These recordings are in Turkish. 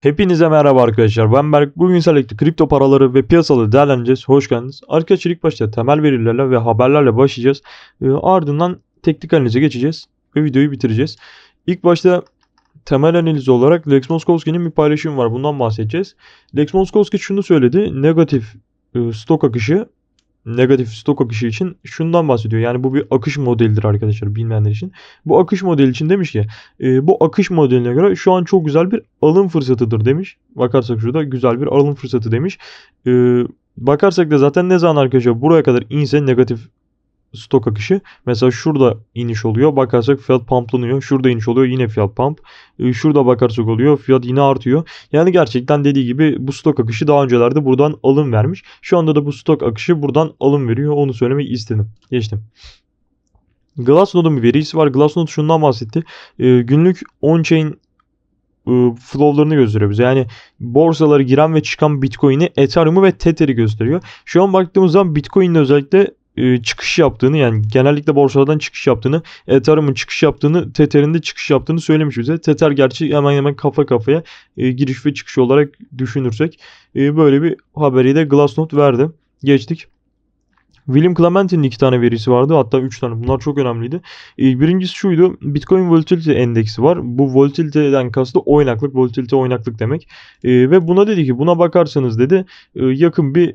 Hepinize merhaba arkadaşlar. Ben Berk. Bugün Select'te kripto paraları ve piyasaları değerlendireceğiz. Hoş geldiniz. Arkadaşlar ilk başta temel verilerle ve haberlerle başlayacağız. Ee, ardından teknik analize geçeceğiz ve videoyu bitireceğiz. İlk başta temel analiz olarak Lex Moskowski'nin bir paylaşımı var. Bundan bahsedeceğiz. Lex Moskowski şunu söyledi. Negatif e, stok akışı negatif stok akışı için şundan bahsediyor. Yani bu bir akış modelidir arkadaşlar bilmeyenler için. Bu akış modeli için demiş ki e, bu akış modeline göre şu an çok güzel bir alım fırsatıdır demiş. Bakarsak şurada güzel bir alım fırsatı demiş. E, bakarsak da zaten ne zaman arkadaşlar buraya kadar inse negatif stok akışı. Mesela şurada iniş oluyor. Bakarsak fiyat pumplanıyor. Şurada iniş oluyor. Yine fiyat pump. E, şurada bakarsak oluyor. Fiyat yine artıyor. Yani gerçekten dediği gibi bu stok akışı daha öncelerde buradan alım vermiş. Şu anda da bu stok akışı buradan alım veriyor. Onu söylemek istedim. Geçtim. Glassnode'un bir verisi var. Glassnode şundan bahsetti. E, günlük on-chain e, flow'larını gösteriyor bize. Yani borsalara giren ve çıkan Bitcoin'i, Ethereum'u ve Tether'i gösteriyor. Şu an baktığımız zaman Bitcoin'in özellikle e, çıkış yaptığını yani genellikle borsalardan çıkış yaptığını, Ethereum'un çıkış yaptığını, Tether'in de çıkış yaptığını söylemiş bize. Tether gerçi hemen hemen kafa kafaya e, giriş ve çıkış olarak düşünürsek e, böyle bir haberi de Glassnode verdi. Geçtik. William Clemente'in iki tane verisi vardı. Hatta üç tane. Bunlar çok önemliydi. E, birincisi şuydu. Bitcoin Volatility Endeksi var. Bu volatility'den kastı oynaklık. Volatility oynaklık demek. E, ve buna dedi ki buna bakarsanız dedi yakın bir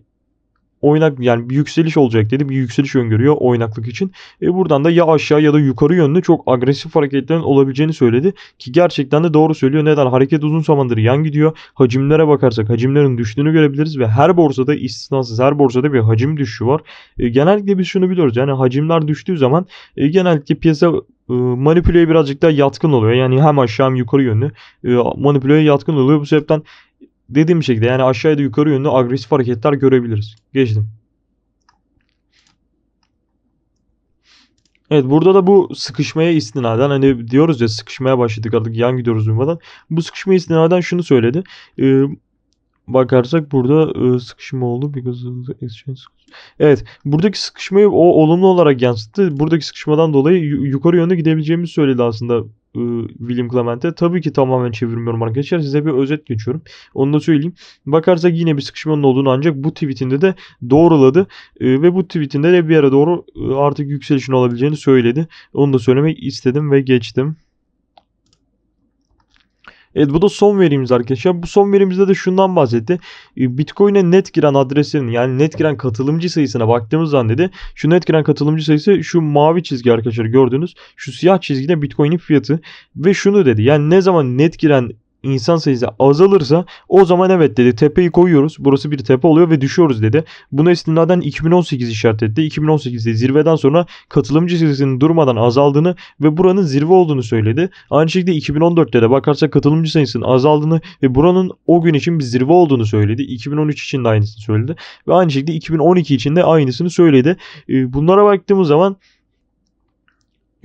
oynak yani bir yükseliş olacak dedi. Bir yükseliş öngörüyor oynaklık için. E buradan da ya aşağı ya da yukarı yönlü çok agresif hareketlerin olabileceğini söyledi. Ki gerçekten de doğru söylüyor. Neden? Hareket uzun zamandır yan gidiyor. Hacimlere bakarsak hacimlerin düştüğünü görebiliriz ve her borsada istisnasız her borsada bir hacim düşüşü var. E, genellikle biz şunu biliyoruz. Yani hacimler düştüğü zaman e, genellikle piyasa e, manipüleye birazcık daha yatkın oluyor. Yani hem aşağı hem yukarı yönlü e, manipüleye yatkın oluyor. Bu sebepten dediğim şekilde yani aşağıya da yukarı yönlü agresif hareketler görebiliriz. Geçtim. Evet burada da bu sıkışmaya istinaden hani diyoruz ya sıkışmaya başladık artık yan gidiyoruz durmadan. Bu sıkışmaya istinaden şunu söyledi. Ee, bakarsak burada e, sıkışma oldu. Because of exchange. Evet buradaki sıkışmayı o olumlu olarak yansıttı. Buradaki sıkışmadan dolayı yu- yukarı yönde gidebileceğimizi söyledi aslında William Clemente. Tabii ki tamamen çevirmiyorum arkadaşlar. Size bir özet geçiyorum. Onu da söyleyeyim. Bakarsak yine bir sıkışmanın olduğunu ancak bu tweetinde de doğruladı. E, ve bu tweetinde de bir yere doğru e, artık yükselişin olabileceğini söyledi. Onu da söylemek istedim ve geçtim. Evet bu da son verimiz arkadaşlar. Bu son verimizde de şundan bahsetti. E, Bitcoin'e net giren adreslerin yani net giren katılımcı sayısına baktığımız zaman dedi. Şu net giren katılımcı sayısı şu mavi çizgi arkadaşlar gördüğünüz. Şu siyah çizgide Bitcoin'in fiyatı. Ve şunu dedi. Yani ne zaman net giren insan sayısı azalırsa o zaman evet dedi tepeyi koyuyoruz. Burası bir tepe oluyor ve düşüyoruz dedi. Buna istinaden 2018 işaret etti. 2018'de zirveden sonra katılımcı sayısının durmadan azaldığını ve buranın zirve olduğunu söyledi. Aynı şekilde 2014'te de bakarsak katılımcı sayısının azaldığını ve buranın o gün için bir zirve olduğunu söyledi. 2013 için de aynısını söyledi. Ve aynı şekilde 2012 için de aynısını söyledi. Ee, Bunlara baktığımız zaman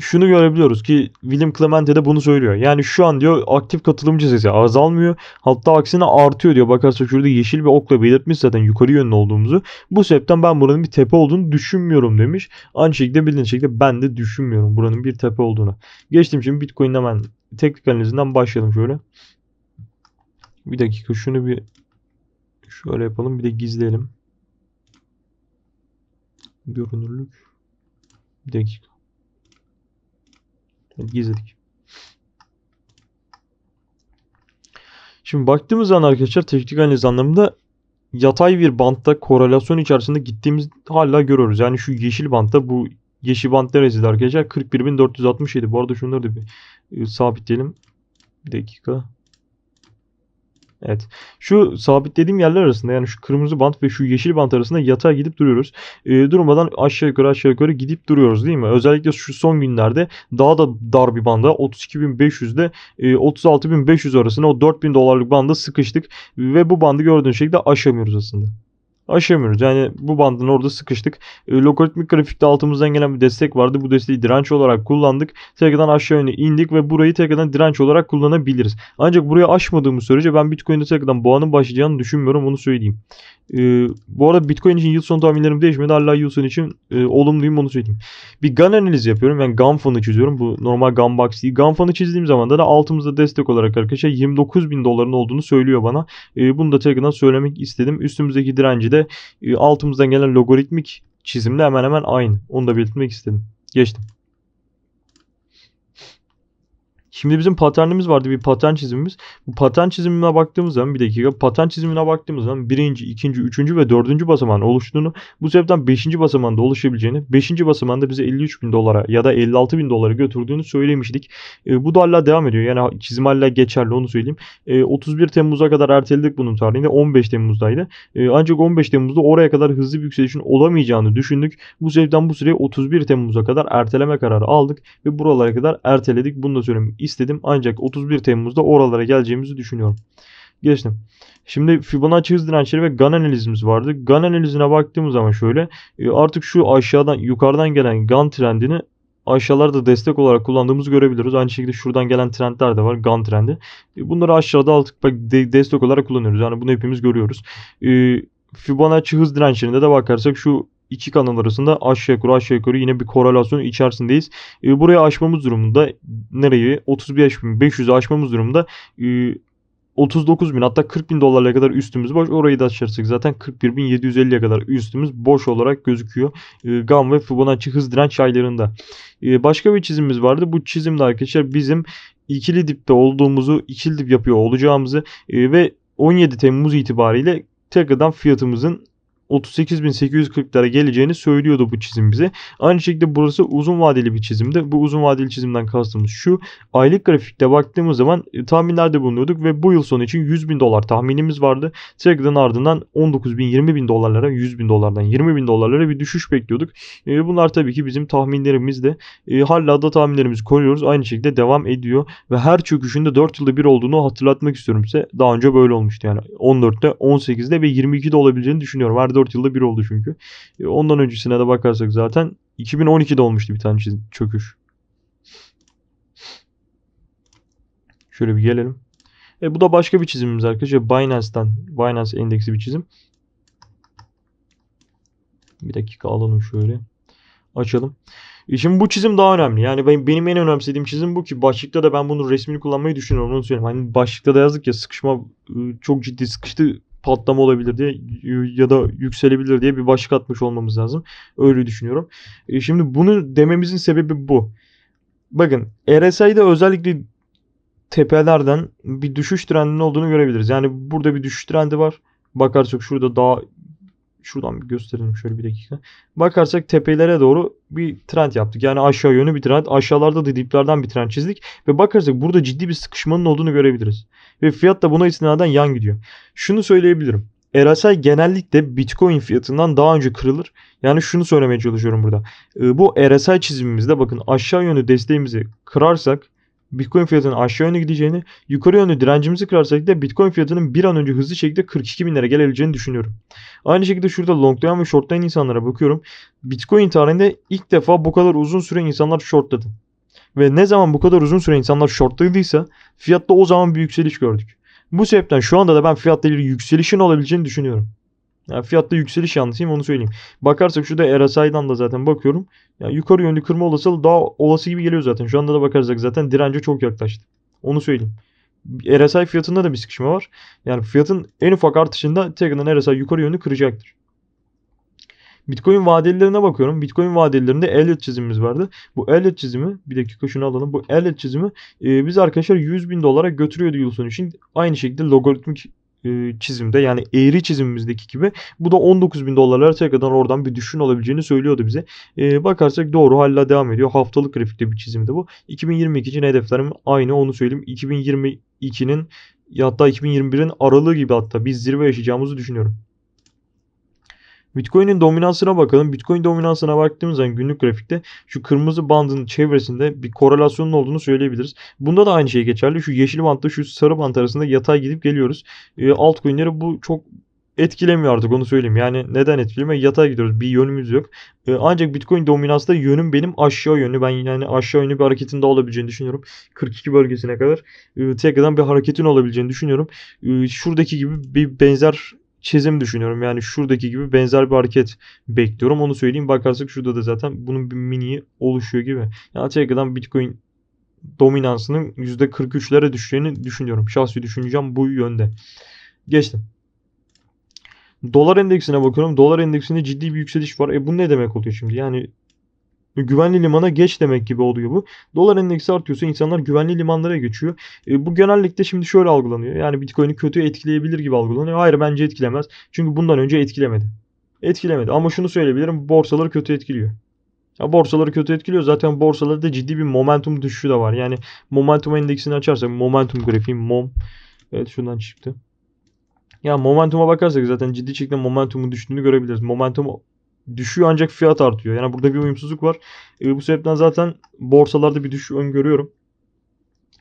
şunu görebiliyoruz ki William Clemente de bunu söylüyor. Yani şu an diyor aktif katılımcı sayısı azalmıyor. Hatta aksine artıyor diyor. Bakarsak şurada yeşil bir okla belirtmiş zaten yukarı yönlü olduğumuzu. Bu sebepten ben buranın bir tepe olduğunu düşünmüyorum demiş. Aynı şekilde bildiğiniz şekilde ben de düşünmüyorum buranın bir tepe olduğunu. Geçtim şimdi Bitcoin'den hemen teknik analizinden başlayalım şöyle. Bir dakika şunu bir şöyle yapalım bir de gizleyelim. Görünürlük. Bir dakika. Evet, gizledik. Şimdi baktığımız zaman arkadaşlar teknik analiz anlamında yatay bir bantta korelasyon içerisinde gittiğimiz hala görüyoruz. Yani şu yeşil bantta bu yeşil bant neresiydi arkadaşlar? 41.467. Bu arada şunları da bir e, sabitleyelim. Bir dakika. Evet. Şu sabitlediğim yerler arasında yani şu kırmızı bant ve şu yeşil bant arasında yatay gidip duruyoruz. Ee, durmadan aşağı yukarı aşağı yukarı gidip duruyoruz değil mi? Özellikle şu son günlerde daha da dar bir banda 32.500'de e, 36.500 arasında o 4.000 dolarlık banda sıkıştık ve bu bandı gördüğünüz şekilde aşamıyoruz aslında. Aşamıyoruz. Yani bu bandın orada sıkıştık. E, logaritmik grafikte altımızdan gelen bir destek vardı. Bu desteği direnç olarak kullandık. Tekrardan aşağı yönde indik ve burayı tekrardan direnç olarak kullanabiliriz. Ancak burayı aşmadığımız sürece ben Bitcoin'de tekrardan boğanın başlayacağını düşünmüyorum. Onu söyleyeyim. E, bu arada Bitcoin için yıl sonu tahminlerim değişmedi. Hala yıl sonu için e, olumluyum onu söyleyeyim. Bir GAN analizi yapıyorum. Yani GAN fanı çiziyorum. Bu normal GAN box değil. GAN fanı çizdiğim zaman da altımızda destek olarak arkadaşlar 29 bin doların olduğunu söylüyor bana. E, bunu da tekrardan söylemek istedim. Üstümüzdeki direnci de e, altımızdan gelen logaritmik çizimle hemen hemen aynı. Onu da belirtmek istedim. Geçtim. Şimdi bizim paternimiz vardı bir patern çizimimiz. Bu patern çizimine baktığımız zaman bir dakika patern çizimine baktığımız zaman birinci, ikinci, üçüncü ve dördüncü basamağın oluştuğunu bu sebepten beşinci basamağında oluşabileceğini beşinci basamağında bize 53 bin dolara ya da 56 bin dolara götürdüğünü söylemiştik. E, bu da hala devam ediyor. Yani çizim hala geçerli onu söyleyeyim. E, 31 Temmuz'a kadar erteledik bunun tarihini. 15 Temmuz'daydı. E, ancak 15 Temmuz'da oraya kadar hızlı bir yükselişin olamayacağını düşündük. Bu sebepten bu süreyi 31 Temmuz'a kadar erteleme kararı aldık ve buralara kadar erteledik. Bunu da söylemek istedim. Ancak 31 Temmuz'da oralara geleceğimizi düşünüyorum. Geçtim. Şimdi Fibonacci hız dirençleri ve GAN analizimiz vardı. GAN analizine baktığımız zaman şöyle e, artık şu aşağıdan yukarıdan gelen GAN trendini aşağılarda destek olarak kullandığımızı görebiliriz. Aynı şekilde şuradan gelen trendler de var. GAN trendi. E, bunları aşağıda artık destek olarak kullanıyoruz. Yani bunu hepimiz görüyoruz. E, Fibonacci hız dirençlerinde de bakarsak şu iki kanal arasında aşağı yukarı aşağı yukarı yine bir korelasyon içerisindeyiz. E, buraya aşmamız durumunda nereyi 35.500'ü aşmamız durumunda e, 39 bin hatta 40 bin dolarlara kadar üstümüz boş. Orayı da açarsak zaten 41.750'ye kadar üstümüz boş olarak gözüküyor. E, GAN ve Fibonacci hız direnç aylarında. E, başka bir çizimimiz vardı. Bu çizimde arkadaşlar bizim ikili dipte olduğumuzu, ikili dip yapıyor olacağımızı e, ve 17 Temmuz itibariyle tekrardan fiyatımızın 38.840'lara geleceğini söylüyordu bu çizim bize. Aynı şekilde burası uzun vadeli bir çizimdi. Bu uzun vadeli çizimden kastımız şu. Aylık grafikte baktığımız zaman e, tahminlerde bulunuyorduk ve bu yıl sonu için 100 bin dolar tahminimiz vardı. Tekrardan ardından 19 bin 20 bin dolarlara 100 bin dolardan 20 bin dolarlara bir düşüş bekliyorduk. E, bunlar tabii ki bizim tahminlerimiz de hala da tahminlerimizi koruyoruz. Aynı şekilde devam ediyor ve her çöküşünde 4 yılda bir olduğunu hatırlatmak istiyorum size. Daha önce böyle olmuştu yani 14'te 18'de ve 22'de olabileceğini düşünüyorum. Her 4 yılda bir oldu çünkü. E, ondan öncesine de bakarsak zaten 2012'de olmuştu bir tane çöküş. Şöyle bir gelelim. E, bu da başka bir çizimimiz arkadaşlar. Binance'dan. Binance endeksi bir çizim. Bir dakika alalım şöyle. Açalım. E şimdi bu çizim daha önemli. Yani ben, benim en önemsediğim çizim bu ki başlıkta da ben bunun resmini kullanmayı düşünüyorum. Onu söyleyeyim. Hani başlıkta da yazdık ya sıkışma çok ciddi sıkıştı patlama olabilir diye ya da yükselebilir diye bir başlık atmış olmamız lazım. Öyle düşünüyorum. E şimdi bunu dememizin sebebi bu. Bakın RSI'de özellikle tepelerden bir düşüş trendinin olduğunu görebiliriz. Yani burada bir düşüş trendi var. Bakarsak şurada daha şuradan bir gösterelim şöyle bir dakika. Bakarsak tepelere doğru bir trend yaptık. Yani aşağı yönlü bir trend. Aşağılarda da diplerden bir trend çizdik. Ve bakarsak burada ciddi bir sıkışmanın olduğunu görebiliriz. Ve fiyat da buna istinaden yan gidiyor. Şunu söyleyebilirim. RSI genellikle Bitcoin fiyatından daha önce kırılır. Yani şunu söylemeye çalışıyorum burada. Ee, bu RSI çizimimizde bakın aşağı yönlü desteğimizi kırarsak Bitcoin fiyatının aşağı yönlü gideceğini, yukarı yönlü direncimizi kırarsak da Bitcoin fiyatının bir an önce hızlı şekilde 42 binlere gelebileceğini düşünüyorum. Aynı şekilde şurada longlayan ve shortlayan insanlara bakıyorum. Bitcoin tarihinde ilk defa bu kadar uzun süre insanlar shortladı. Ve ne zaman bu kadar uzun süre insanlar shortladıysa fiyatta o zaman bir yükseliş gördük. Bu sebepten şu anda da ben fiyatta bir yükselişin olabileceğini düşünüyorum. Yani fiyatta yükseliş yanlısıyım onu söyleyeyim. Bakarsak şurada RSI'dan da zaten bakıyorum. Yani yukarı yönlü kırma olasılığı daha olası gibi geliyor zaten. Şu anda da bakarsak zaten dirence çok yaklaştı. Onu söyleyeyim. RSI fiyatında da bir sıkışma var. Yani fiyatın en ufak artışında tekrardan RSI yukarı yönlü kıracaktır. Bitcoin vadelilerine bakıyorum. Bitcoin vadelilerinde Elliot çizimimiz vardı. Bu Elliot çizimi bir dakika şunu alalım. Bu Elliot çizimi e, biz arkadaşlar 100 bin dolara götürüyordu yıl sonu için. Aynı şekilde logaritmik çizimde yani eğri çizimimizdeki gibi bu da 19 bin dolarlara tekrardan oradan bir düşün olabileceğini söylüyordu bize. E, bakarsak doğru hala devam ediyor. Haftalık grafikte bir çizimde bu. 2022 için hedeflerim aynı onu söyleyeyim. 2022'nin ya hatta 2021'in aralığı gibi hatta biz zirve yaşayacağımızı düşünüyorum. Bitcoin'in dominansına bakalım. Bitcoin dominansına baktığımız zaman günlük grafikte şu kırmızı bandın çevresinde bir korelasyonun olduğunu söyleyebiliriz. Bunda da aynı şey geçerli. Şu yeşil bantla şu sarı bant arasında yatay gidip geliyoruz. E, altcoin'lere bu çok etkilemiyor artık onu söyleyeyim. Yani neden etkilemiyor? Yatay gidiyoruz. Bir yönümüz yok. Ee, ancak Bitcoin dominansında yönüm benim aşağı yönlü. Ben yani aşağı yönlü bir hareketin de olabileceğini düşünüyorum. 42 bölgesine kadar e, tekrardan bir hareketin olabileceğini düşünüyorum. E, şuradaki gibi bir benzer çizim düşünüyorum. Yani şuradaki gibi benzer bir hareket bekliyorum. Onu söyleyeyim. Bakarsak şurada da zaten bunun bir mini oluşuyor gibi. Yani tekrardan Bitcoin dominansının %43'lere düşeceğini düşünüyorum. Şahsi düşüncem bu yönde. Geçtim. Dolar endeksine bakıyorum. Dolar endeksinde ciddi bir yükseliş var. E bu ne demek oluyor şimdi? Yani güvenli limana geç demek gibi oluyor bu. Dolar endeksi artıyorsa insanlar güvenli limanlara geçiyor. E, bu genellikle şimdi şöyle algılanıyor. Yani Bitcoin'i kötü etkileyebilir gibi algılanıyor. Hayır bence etkilemez. Çünkü bundan önce etkilemedi. Etkilemedi. Ama şunu söyleyebilirim. Borsaları kötü etkiliyor. Ya borsaları kötü etkiliyor. Zaten borsalarda ciddi bir momentum düşüşü de var. Yani momentum endeksini açarsak momentum grafiği mom Evet şundan çıktı. Ya momentuma bakarsak zaten ciddi şekilde momentumun düştüğünü görebiliriz. Momentum düşüyor ancak fiyat artıyor. Yani burada bir uyumsuzluk var. E, bu sebepten zaten borsalarda bir düşüş öngörüyorum.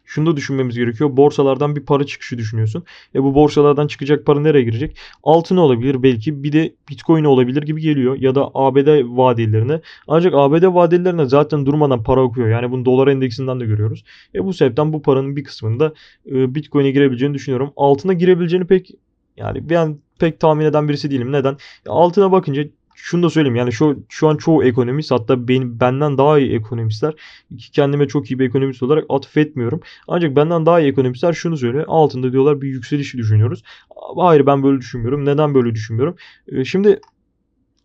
Şunu da düşünmemiz gerekiyor. Borsalardan bir para çıkışı düşünüyorsun. E bu borsalardan çıkacak para nereye girecek? Altın olabilir belki. Bir de Bitcoin olabilir gibi geliyor. Ya da ABD vadelerine. Ancak ABD vadelerine zaten durmadan para okuyor. Yani bunu dolar endeksinden de görüyoruz. E bu sebepten bu paranın bir kısmında e, Bitcoin'e girebileceğini düşünüyorum. Altına girebileceğini pek yani ben pek tahmin eden birisi değilim. Neden? Altına bakınca şunu da söyleyeyim yani şu şu an çoğu ekonomist hatta benim benden daha iyi ekonomistler ki kendime çok iyi bir ekonomist olarak atfetmiyorum. Ancak benden daha iyi ekonomistler şunu söylüyor. Altında diyorlar bir yükselişi düşünüyoruz. Hayır ben böyle düşünmüyorum. Neden böyle düşünmüyorum? Ee, şimdi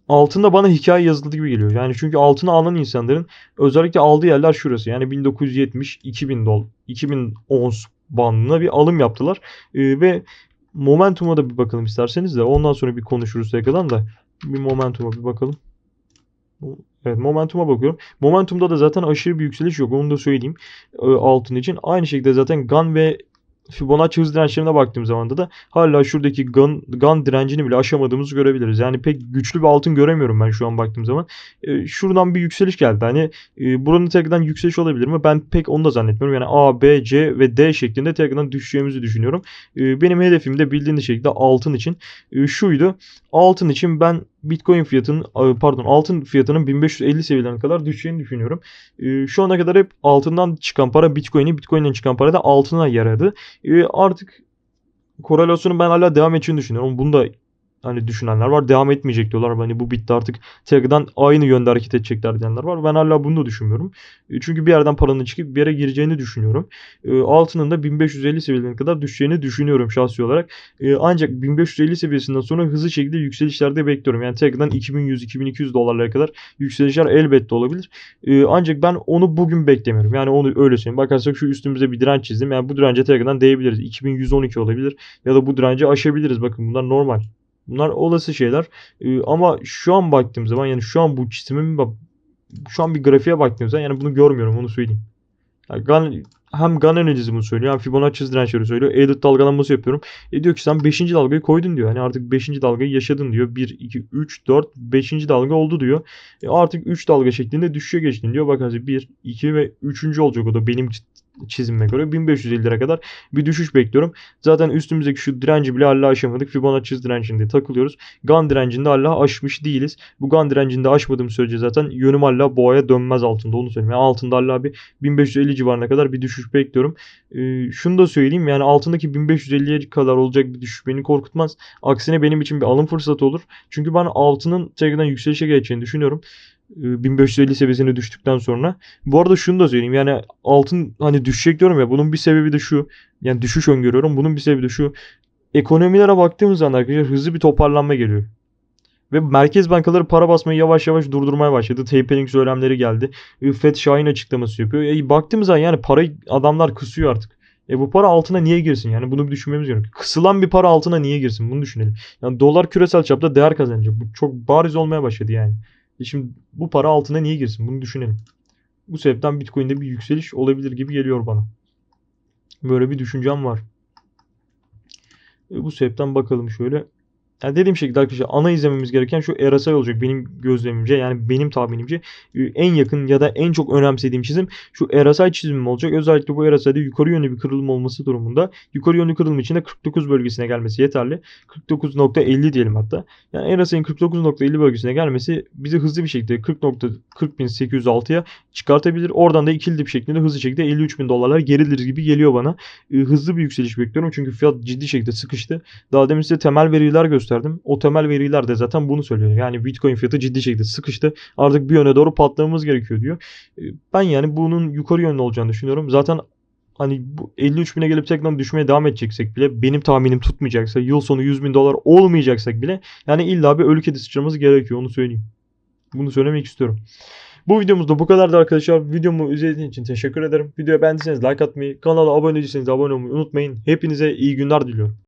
altında bana hikaye yazıldı gibi geliyor. Yani çünkü altına alan insanların özellikle aldığı yerler şurası. Yani 1970 2000 dol 2010 bandına bir alım yaptılar. Ee, ve Momentum'a da bir bakalım isterseniz de ondan sonra bir konuşuruz tekrardan da bir Momentum'a bir bakalım. Evet Momentum'a bakıyorum. Momentum'da da zaten aşırı bir yükseliş yok. Onu da söyleyeyim. E, altın için. Aynı şekilde zaten GAN ve Fibonacci hız dirençlerine baktığım zaman da hala şuradaki GAN, GAN direncini bile aşamadığımızı görebiliriz. Yani pek güçlü bir altın göremiyorum ben şu an baktığım zaman. E, şuradan bir yükseliş geldi. Hani e, buranın tekrardan yükseliş olabilir mi? Ben pek onu da zannetmiyorum. Yani A, B, C ve D şeklinde tekrardan düşeceğimizi düşünüyorum. E, benim hedefim de bildiğiniz şekilde altın için e, şuydu. Altın için ben Bitcoin fiyatının pardon altın fiyatının 1550 seviyelerine kadar düşeceğini düşünüyorum. E, şu ana kadar hep altından çıkan para Bitcoin'i, Bitcoin'den çıkan para da altına yaradı. E, artık korelasyonun ben hala devam edeceğini düşünüyorum. Bunu da hani düşünenler var. Devam etmeyecek diyorlar. Hani bu bitti artık tekrardan aynı yönde hareket edecekler diyenler var. Ben hala bunu da düşünmüyorum. E, çünkü bir yerden paranın çıkıp bir yere gireceğini düşünüyorum. E, altının da 1550 seviyelerine kadar düşeceğini düşünüyorum şahsi olarak. E, ancak 1550 seviyesinden sonra hızlı şekilde yükselişlerde bekliyorum. Yani tekrardan 2100-2200 dolarlara kadar yükselişler elbette olabilir. Ancak ben onu bugün beklemiyorum. Yani onu öyle söyleyeyim. Bakarsak şu üstümüze bir direnç çizdim. Yani bu dirence tekrardan değebiliriz. 2112 olabilir. Ya da bu direnci aşabiliriz. Bakın bunlar normal. Bunlar olası şeyler. Ee, ama şu an baktığım zaman yani şu an bu çizimin şu an bir grafiğe baktığım zaman yani bunu görmüyorum onu söyleyeyim. Yani Gun, hem Gun analizi bunu söylüyor hem Fibonacci dirençleri söylüyor. Elit dalgalanması yapıyorum. E diyor ki sen 5. dalgayı koydun diyor. Hani artık 5. dalgayı yaşadın diyor. 1, 2, 3, 4, 5. dalga oldu diyor. E artık 3 dalga şeklinde düşüşe geçtin diyor. Bakın 1, 2 ve 3. olacak o da benim çizimime göre 1550 lira kadar bir düşüş bekliyorum. Zaten üstümüzdeki şu direnci bile hala aşamadık. Fibonacci direncinde takılıyoruz. Gun direncinde hala aşmış değiliz. Bu Gun direncinde aşmadığım sürece zaten yönüm hala boğaya dönmez altında onu söyleyeyim. Yani altında hala bir 1550 civarına kadar bir düşüş bekliyorum. Ee, şunu da söyleyeyim yani altındaki 1550'ye kadar olacak bir düşüş beni korkutmaz. Aksine benim için bir alım fırsatı olur. Çünkü ben altının tekrardan yükselişe geçeceğini düşünüyorum. 1550 e, seviyesine düştükten sonra. Bu arada şunu da söyleyeyim yani altın hani düşecek diyorum ya bunun bir sebebi de şu. Yani düşüş öngörüyorum. Bunun bir sebebi de şu. Ekonomilere baktığımız zaman arkadaşlar hızlı bir toparlanma geliyor. Ve merkez bankaları para basmayı yavaş yavaş durdurmaya başladı. Tapering söylemleri geldi. E, FED Şahin açıklaması yapıyor. E, baktığımız zaman yani parayı adamlar kısıyor artık. E bu para altına niye girsin? Yani bunu bir düşünmemiz gerekiyor. Kısılan bir para altına niye girsin? Bunu düşünelim. Yani dolar küresel çapta değer kazanacak. Bu çok bariz olmaya başladı yani. E şimdi bu para altına niye girsin? Bunu düşünelim. Bu sebepten Bitcoin'de bir yükseliş olabilir gibi geliyor bana. Böyle bir düşüncem var. E bu sebepten bakalım şöyle. Yani dediğim şekilde arkadaşlar ana izlememiz gereken şu RSI olacak benim gözlemimce yani benim tahminimce e, en yakın ya da en çok önemsediğim çizim şu RSI çizimim olacak. Özellikle bu RSI'de yukarı yönlü bir kırılım olması durumunda yukarı yönlü kırılım için de 49 bölgesine gelmesi yeterli. 49.50 diyelim hatta. Yani RSI'nin 49.50 bölgesine gelmesi bizi hızlı bir şekilde 40.40806'ya çıkartabilir. Oradan da ikili dip şeklinde hızlı şekilde 53 bin dolarlar gerilir gibi geliyor bana. E, hızlı bir yükseliş bekliyorum çünkü fiyat ciddi şekilde sıkıştı. Daha demin size temel veriler gösterdim. O temel veriler de zaten bunu söylüyor. Yani Bitcoin fiyatı ciddi şekilde sıkıştı. Artık bir yöne doğru patlamamız gerekiyor diyor. E, Ben yani bunun yukarı yönlü olacağını düşünüyorum. Zaten hani bu 53 bine gelip tekrar düşmeye devam edeceksek bile benim tahminim tutmayacaksa yıl sonu 100 bin dolar olmayacaksak bile yani illa bir ölü kedi sıçramız gerekiyor onu söyleyeyim. Bunu söylemek istiyorum. Bu videomuz da bu kadardı arkadaşlar. Videomu izlediğiniz için teşekkür ederim. Videoyu beğendiyseniz like atmayı, kanala abone değilseniz abone olmayı unutmayın. Hepinize iyi günler diliyorum.